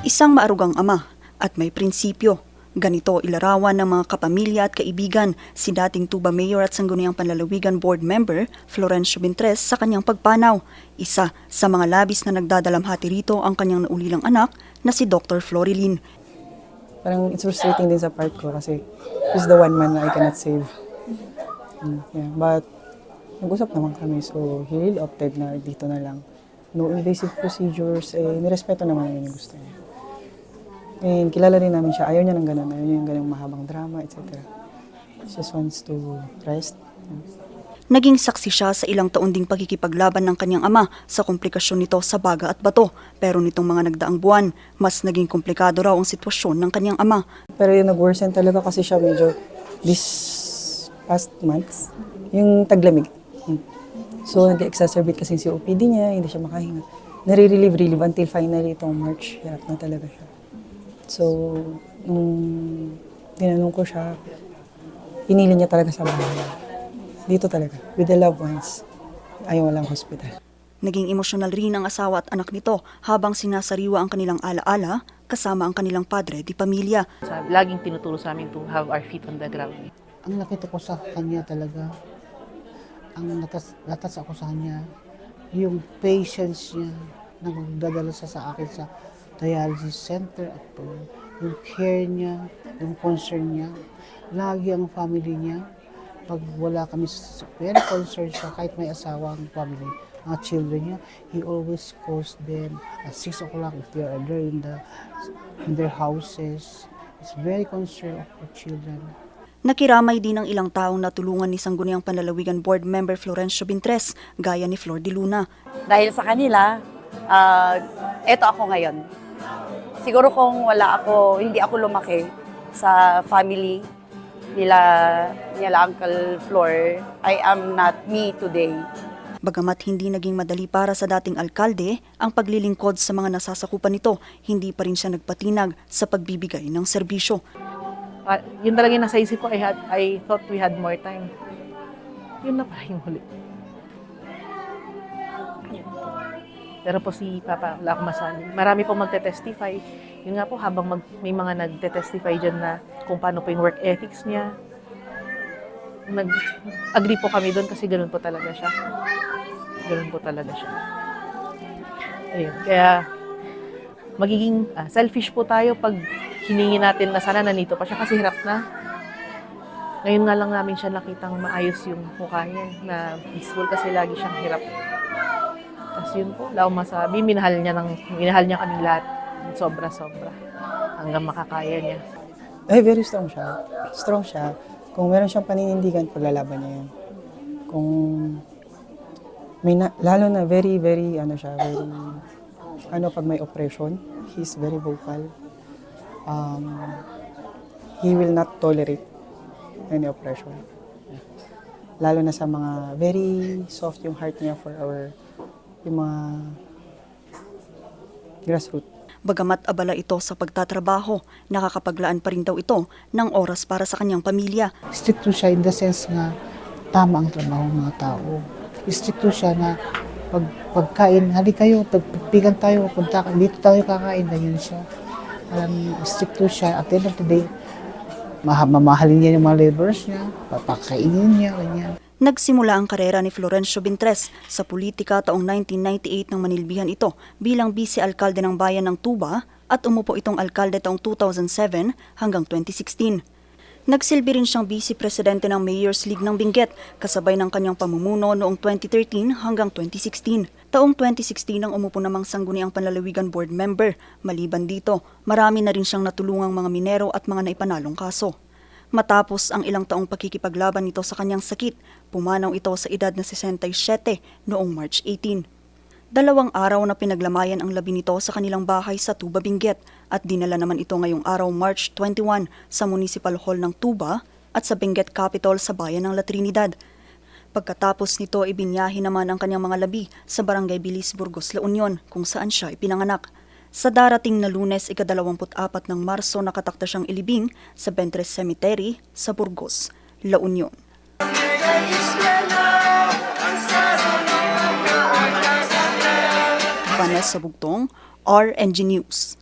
Isang maarugang ama at may prinsipyo. Ganito ilarawan ng mga kapamilya at kaibigan si dating Tuba Mayor at Sangguniang Panlalawigan Board Member Florencio Bintres sa kanyang pagpanaw. Isa sa mga labis na nagdadalamhati rito ang kanyang naulilang anak na si Dr. Florilyn. Parang it's frustrating din sa part ko kasi he's the one man na I cannot save. Mm, yeah, but nag-usap naman kami so he opted na dito na lang. No invasive procedures, eh, nirespeto naman yung gusto niya. And kilala rin namin siya, ayaw niya ng ganun, ayaw niya ng ganung mahabang drama, etc. She just wants to rest. Naging saksi siya sa ilang taon ding pagkikipaglaban ng kanyang ama sa komplikasyon nito sa baga at bato. Pero nitong mga nagdaang buwan, mas naging komplikado raw ang sitwasyon ng kanyang ama. Pero yung nag-worsen talaga kasi siya medyo this past months, yung taglamig. So, nag-exacerbate kasi yung COPD niya, hindi siya makahinga. Nare-relieve, relieve until finally itong March, hirap na talaga siya. So, nung tinanong ko siya, pinili niya talaga sa bahay. Dito talaga, with the loved ones. Ayaw walang hospital. Naging emosyonal rin ang asawa at anak nito habang sinasariwa ang kanilang alaala kasama ang kanilang padre di pamilya. Sabi, laging tinuturo sa amin to have our feet on the ground. ang nakita ko sa kanya talaga, ang natas, natas ako sa kanya, yung patience niya na magdadala siya sa akin sa dialysis center at po, yung care niya, yung concern niya, lagi ang family niya, pag wala kami, very concerned siya, kahit may asawa ang family, mga children niya, he always calls them at 6 o'clock if they are there in, the, in their houses. He's very concerned of the children. Nakiramay din ang ilang taong natulungan ni Sangguniang Panlalawigan Board Member Florencio Bintres gaya ni Flor de Luna. dahil sa kanila, ah, eto ako ngayon. Siguro kung wala ako, hindi ako lumaki sa family nila, nila Uncle Flor, I am not me today. Bagamat hindi naging madali para sa dating alkalde ang paglilingkod sa mga nasasakupan nito, hindi pa rin siya nagpatinag sa pagbibigay ng serbisyo. Ah, yun talaga yung nasa isip ko, I, had, I thought we had more time. Yun na pala yung huli. Pero po si Papa Lakmasani, marami pong magte-testify. Yun nga po, habang mag, may mga nagte-testify dyan na kung paano po yung work ethics niya, nag-agree po kami doon kasi ganun po talaga siya. Ganun po talaga siya. Ayun, kaya magiging ah, selfish po tayo pag hiningi natin na sana nandito pa siya kasi hirap na. Ngayon nga lang namin siya nakitang maayos yung mukha niya na peaceful kasi lagi siyang hirap. Tapos yun po, akong masabi. Minahal niya, ng, minahal niya kami lahat. Sobra-sobra. Hanggang makakaya niya. Ay, very strong siya. Strong siya. Kung meron siyang paninindigan, paglalaban niya yan. Kung may na, lalo na very, very, ano siya, very, ano pag may oppression, he's very vocal. Um, he will not tolerate any oppression. Lalo na sa mga very soft yung heart niya for our, yung mga grassroots. Bagamat abala ito sa pagtatrabaho, nakakapaglaan pa rin daw ito ng oras para sa kanyang pamilya. Stricto siya in the sense nga tama ang trabaho ng mga tao. Stricto siya na pag pagkain, hali kayo, pagpigan tayo, punta dito tayo kakain, ganyan siya. Um, stricto siya. At the end of the day, maha- mamahalin niya yung mga laborers niya, papakainin niya, ganyan. Nagsimula ang karera ni Florencio Bintres sa politika taong 1998 nang manilbihan ito bilang vice-alkalde ng bayan ng Tuba at umupo itong alkalde taong 2007 hanggang 2016. Nagsilbi rin siyang vice-presidente ng Mayor's League ng Benguet kasabay ng kanyang pamumuno noong 2013 hanggang 2016. Taong 2016 ang umupo namang sangguniang panlalawigan board member. Maliban dito, marami na rin siyang natulungang mga minero at mga naipanalong kaso. Matapos ang ilang taong pagkikipaglaban nito sa kanyang sakit, pumanaw ito sa edad na 67 noong March 18. Dalawang araw na pinaglamayan ang labi nito sa kanilang bahay sa Tuba, Benguet at dinala naman ito ngayong araw March 21 sa Municipal Hall ng Tuba at sa Benguet Capitol sa bayan ng La Trinidad. Pagkatapos nito, ibinyahe naman ang kanyang mga labi sa Barangay Bilis, Burgos, La Union kung saan siya ipinanganak. Sa darating na lunes, ikadalawamput-apat ng Marso, nakatakta siyang ilibing sa Bentres Cemetery sa Burgos, La Union. Vanessa Bugtong, RNG News.